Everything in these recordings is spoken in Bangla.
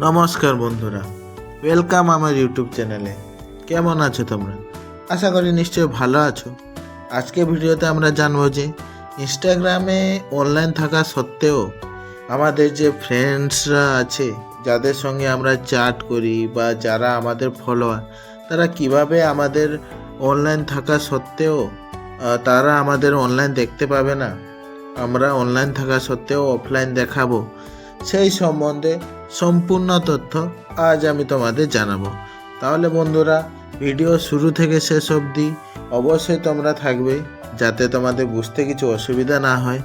নমস্কার বন্ধুরা ওয়েলকাম আমার ইউটিউব চ্যানেলে কেমন আছো তোমরা? আশা করি নিশ্চয়ই ভালো আছো। আজকে ভিডিওতে আমরা জানব যে ইনস্টাগ্রামে অনলাইন থাকা সত্ত্বেও আমাদের যে ফ্রেন্ডসরা আছে, যাদের সঙ্গে আমরা চ্যাট করি বা যারা আমাদের ফলোয়ার তারা কীভাবে আমাদের অনলাইন থাকা সত্ত্বেও তারা আমাদের অনলাইন দেখতে পাবে না? আমরা অনলাইন থাকা সত্ত্বেও অফলাইন দেখাবো। সেই সম্বন্ধে সম্পূর্ণ তথ্য আজ আমি তোমাদের জানাব। তাহলে বন্ধুরা, ভিডিও শুরু থেকে শেষ অবধি অবশ্যই তোমরা থাকবে যাতে তোমাদের বুঝতে কিছু অসুবিধা না হয়।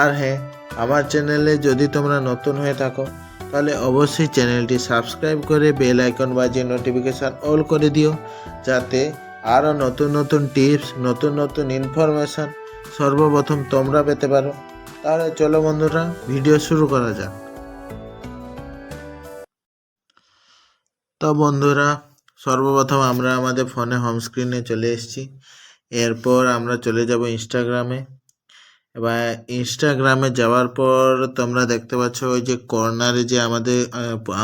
আর হ্যাঁ আমার চ্যানেলে যদি তোমরা নতুন হয়ে থাকো, তাহলে অবশ্যই চ্যানেলটি সাবস্ক্রাইব করে বেল আইকন বাজিয়ে নোটিফিকেশান অল করে দিও, যাতে আরও নতুন নতুন টিপস, নতুন নতুন ইনফরমেশান সর্বপ্রথম তোমরা পেতে পারো। তাহলে চলো বন্ধুরা, ভিডিও শুরু করা যাক। তো বন্ধুরা, সর্বপ্রথম আমরা আমাদের ফোনে হোম স্ক্রিনে চলে এসেছি। এরপর আমরা চলে যাব ইনস্টাগ্রামে এবার ইনস্টাগ্রামে যাওয়ার পর তোমরা দেখতে পাচ্ছ ওই যে কর্নারে যে আমাদের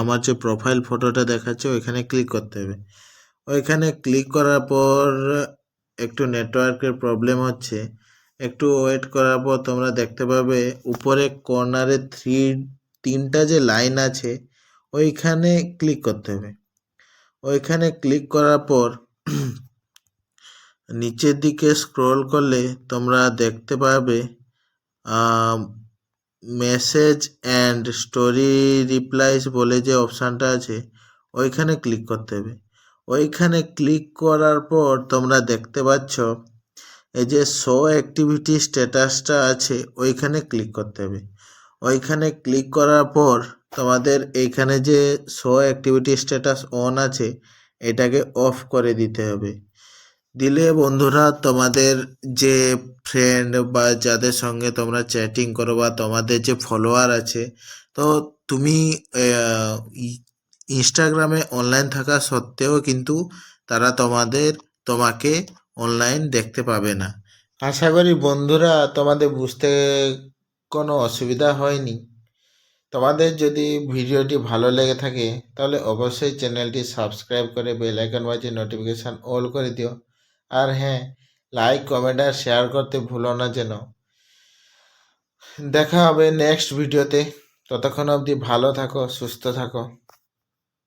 আমার যে প্রোফাইল ফটোটা দেখাচ্ছে, ওইখানে ক্লিক করতে হবে। ওইখানে ক্লিক করার পর একটু নেটওয়ার্কের প্রবলেম হচ্ছে। একটু ওয়েট করার পর তোমরা দেখতে পাবে উপরে কর্নারে থ্রি তিনটা যে লাইন আছে, ওইখানে ক্লিক করতে হবে। ওইখানে ক্লিক করার পর নিচের দিকে স্ক্রল করলে তোমরা দেখতে পাবে মেসেজ অ্যান্ড স্টোরি রিপ্লাইস বলে যে অপশানটা আছে, ওইখানে ক্লিক করতে হবে। ওইখানে ক্লিক করার পর তোমরা দেখতে পাচ্ছ, এই যে শো অ্যাক্টিভিটি স্ট্যাটাসটা আছে, ওইখানে ক্লিক করতে হবে। ওইখানে ক্লিক করার পর তোমাদের এইখানে যে শো অ্যাক্টিভিটি স্ট্যাটাস অন আছে, এটাকে অফ করে দিতে হবে। দিলে বন্ধুরা, তোমাদের যে ফ্রেন্ড বা যাদের সঙ্গে তোমরা চ্যাটিং করো বা তোমাদের যে ফলোয়ার আছে, তো তুমি ইনস্টাগ্রামে অনলাইন থাকা সত্ত্বেও কিন্তু তারা তোমাদের, তোমাকে অনলাইন দেখতে পাবে না। আশা করি বন্ধুরা, তোমাদের বুঝতে কোনো অসুবিধা হয়নি। তোমাদের যদি ভিডিওটি ভালো লেগে থাকে, তাহলে অবশ্যই চ্যানেলটি সাবস্ক্রাইব করে বেল আইকন বাজিয়ে নোটিফিকেশান অল করে দিও। আর হ্যাঁ লাইক কমেন্ট আর শেয়ার করতে ভুলো না যেন। দেখা হবে নেক্সট ভিডিওতে ততক্ষণ অবধি ভালো থাকো, সুস্থ থাকো।